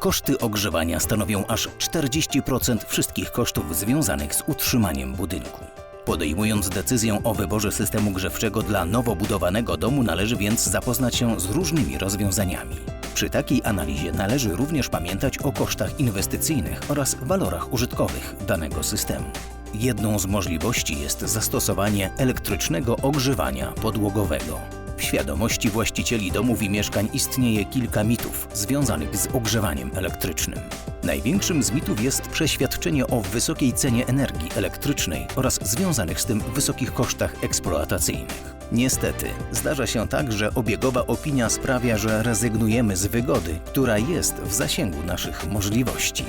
Koszty ogrzewania stanowią aż 40% wszystkich kosztów związanych z utrzymaniem budynku. Podejmując decyzję o wyborze systemu grzewczego dla nowo budowanego domu, należy więc zapoznać się z różnymi rozwiązaniami. Przy takiej analizie należy również pamiętać o kosztach inwestycyjnych oraz walorach użytkowych danego systemu. Jedną z możliwości jest zastosowanie elektrycznego ogrzewania podłogowego. W świadomości właścicieli domów i mieszkań istnieje kilka mitów związanych z ogrzewaniem elektrycznym. Największym z mitów jest przeświadczenie o wysokiej cenie energii elektrycznej oraz związanych z tym wysokich kosztach eksploatacyjnych. Niestety, zdarza się tak, że obiegowa opinia sprawia, że rezygnujemy z wygody, która jest w zasięgu naszych możliwości.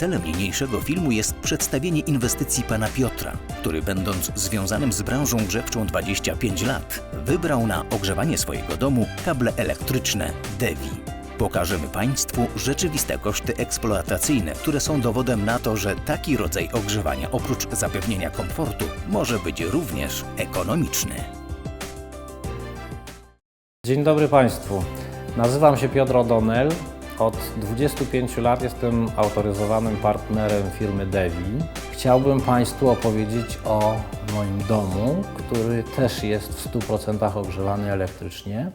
Celem niniejszego filmu jest przedstawienie inwestycji pana Piotra, który będąc związanym z branżą grzewczą 25 lat, wybrał na ogrzewanie swojego domu kable elektryczne Devi. Pokażemy Państwu rzeczywiste koszty eksploatacyjne, które są dowodem na to, że taki rodzaj ogrzewania oprócz zapewnienia komfortu może być również ekonomiczny. Dzień dobry Państwu. Nazywam się Piotr O'Donnell. Od 25 lat jestem autoryzowanym partnerem firmy Devi. Chciałbym Państwu opowiedzieć o moim domu, który też jest w 100% ogrzewany elektrycznie.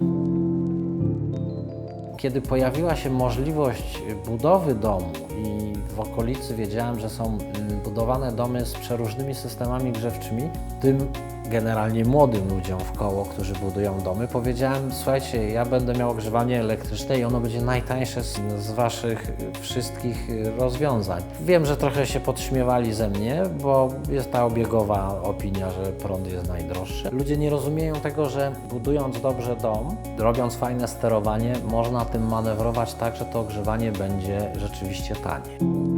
Kiedy pojawiła się możliwość budowy domu i w okolicy wiedziałem, że są budowane domy z przeróżnymi systemami grzewczymi, tym generalnie młodym ludziom w koło, którzy budują domy, powiedziałem, słuchajcie, ja będę miał ogrzewanie elektryczne i ono będzie najtańsze z, z Waszych wszystkich rozwiązań. Wiem, że trochę się podśmiewali ze mnie, bo jest ta obiegowa opinia, że prąd jest najdroższy. Ludzie nie rozumieją tego, że budując dobrze dom, robiąc fajne sterowanie, można tym manewrować tak, że to ogrzewanie będzie rzeczywiście tanie.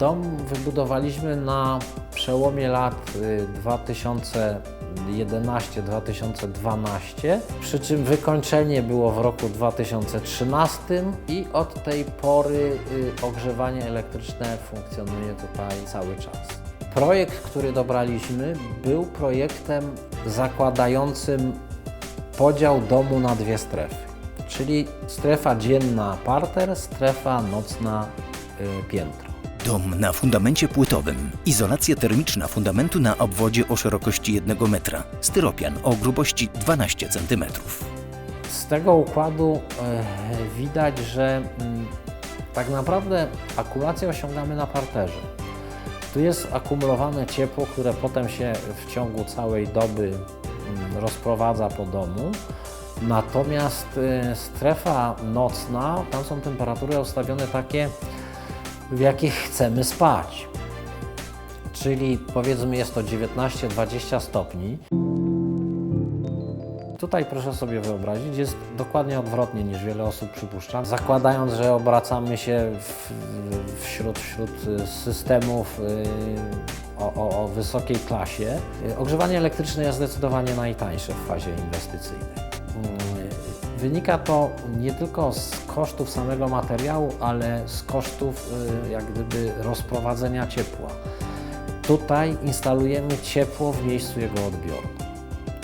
Dom wybudowaliśmy na przełomie lat y, 2011-2012, przy czym wykończenie było w roku 2013 i od tej pory y, ogrzewanie elektryczne funkcjonuje tutaj cały czas. Projekt, który dobraliśmy, był projektem zakładającym podział domu na dwie strefy, czyli strefa dzienna parter, strefa nocna y, piętro. Dom na fundamencie płytowym, izolacja termiczna fundamentu na obwodzie o szerokości 1 metra, styropian o grubości 12 cm. Z tego układu e, widać, że mm, tak naprawdę akumulację osiągamy na parterze. Tu jest akumulowane ciepło, które potem się w ciągu całej doby mm, rozprowadza po domu. Natomiast e, strefa nocna, tam są temperatury ustawione takie, w jakich chcemy spać. Czyli powiedzmy jest to 19-20 stopni. Tutaj proszę sobie wyobrazić, jest dokładnie odwrotnie niż wiele osób przypuszcza. Zakładając, że obracamy się w, wśród, wśród systemów y, o, o, o wysokiej klasie, y, ogrzewanie elektryczne jest zdecydowanie najtańsze w fazie inwestycyjnej. Wynika to nie tylko z kosztów samego materiału, ale z kosztów y, jak gdyby rozprowadzenia ciepła. Tutaj instalujemy ciepło w miejscu jego odbioru.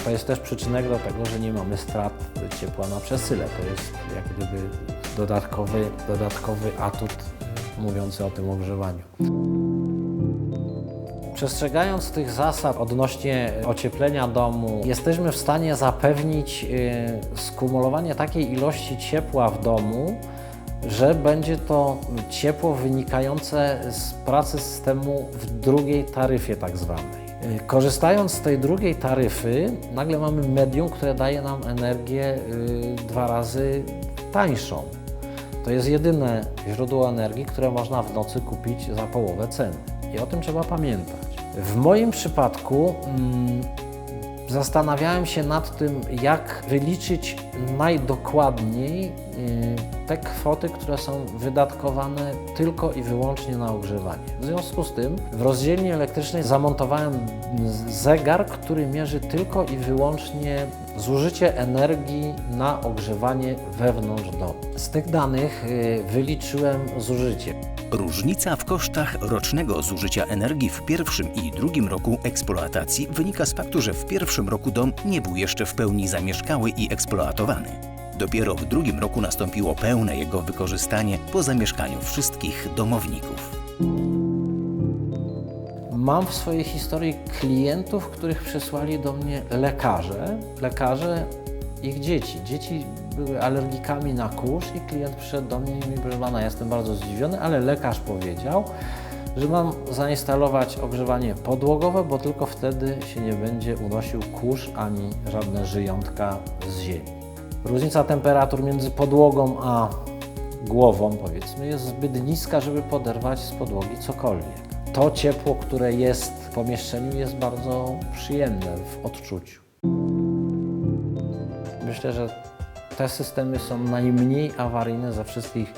To jest też przyczynek do tego, że nie mamy strat ciepła na przesyle. To jest jak gdyby dodatkowy, dodatkowy atut y, mówiący o tym ogrzewaniu. Przestrzegając tych zasad odnośnie ocieplenia domu, jesteśmy w stanie zapewnić y, skumulowanie takiej ilości ciepła w domu, że będzie to ciepło wynikające z pracy systemu w drugiej taryfie tak zwanej. Y, Korzystając z tej drugiej taryfy, nagle mamy medium, które daje nam energię dwa razy tańszą. To jest jedyne źródło energii, które można w nocy kupić za połowę ceny. I o tym trzeba pamiętać. W moim przypadku mm, zastanawiałem się nad tym, jak wyliczyć najdokładniej y, te kwoty, które są wydatkowane tylko i wyłącznie na ogrzewanie. W związku z tym w rozdzielni elektrycznej zamontowałem zegar, który mierzy tylko i wyłącznie zużycie energii na ogrzewanie wewnątrz domu. Z tych danych y, wyliczyłem zużycie. Różnica w kosztach rocznego zużycia energii w pierwszym i drugim roku eksploatacji wynika z faktu, że w pierwszym roku dom nie był jeszcze w pełni zamieszkały i eksploatowany. Dopiero w drugim roku nastąpiło pełne jego wykorzystanie po zamieszkaniu wszystkich domowników. Mam w swojej historii klientów, których przysłali do mnie lekarze, lekarze ich dzieci. Dzieci były alergikami na kurz i klient przyszedł do mnie i mi proszę pana, jestem bardzo zdziwiony, ale lekarz powiedział, że mam zainstalować ogrzewanie podłogowe, bo tylko wtedy się nie będzie unosił kurz ani żadne żyjątka z ziemi. Różnica temperatur między podłogą a głową, powiedzmy, jest zbyt niska, żeby poderwać z podłogi cokolwiek. To ciepło, które jest w pomieszczeniu, jest bardzo przyjemne w odczuciu. Myślę, że te systemy są najmniej awaryjne ze wszystkich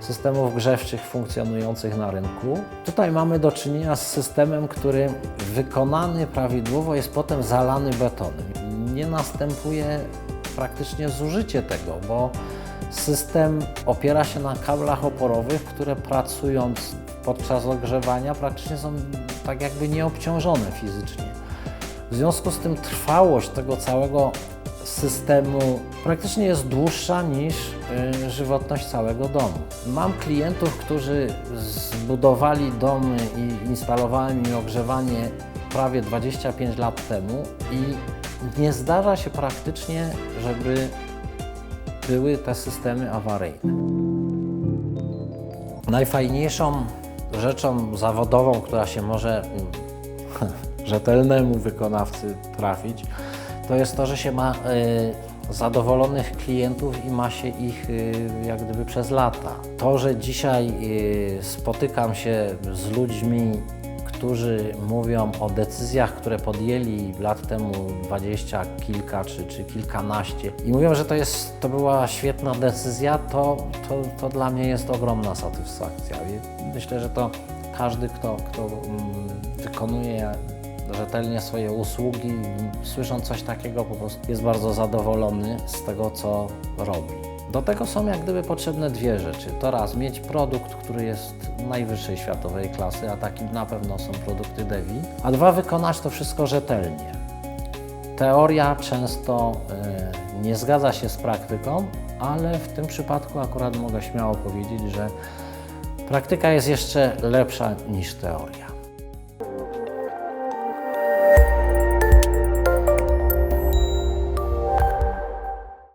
systemów grzewczych funkcjonujących na rynku. Tutaj mamy do czynienia z systemem, który wykonany prawidłowo jest potem zalany betonem. Nie następuje praktycznie zużycie tego, bo system opiera się na kablach oporowych, które pracując podczas ogrzewania praktycznie są tak jakby nieobciążone fizycznie. W związku z tym trwałość tego całego systemu praktycznie jest dłuższa niż y, żywotność całego domu. Mam klientów, którzy zbudowali domy i instalowałem im ogrzewanie prawie 25 lat temu i nie zdarza się praktycznie, żeby były te systemy awaryjne. Najfajniejszą rzeczą zawodową, która się może rzetelnemu wykonawcy trafić, to jest to, że się ma y, zadowolonych klientów i ma się ich y, jak gdyby przez lata. To, że dzisiaj y, spotykam się z ludźmi, którzy mówią o decyzjach, które podjęli lat temu dwadzieścia kilka czy, czy kilkanaście i mówią, że to, jest, to była świetna decyzja, to, to, to dla mnie jest ogromna satysfakcja. I myślę, że to każdy, kto, kto mm, wykonuje rzetelnie swoje usługi, słysząc coś takiego, po prostu jest bardzo zadowolony z tego, co robi. Do tego są jak gdyby potrzebne dwie rzeczy. To raz mieć produkt, który jest najwyższej światowej klasy, a takim na pewno są produkty Devi, a dwa wykonać to wszystko rzetelnie. Teoria często y, nie zgadza się z praktyką, ale w tym przypadku akurat mogę śmiało powiedzieć, że praktyka jest jeszcze lepsza niż teoria.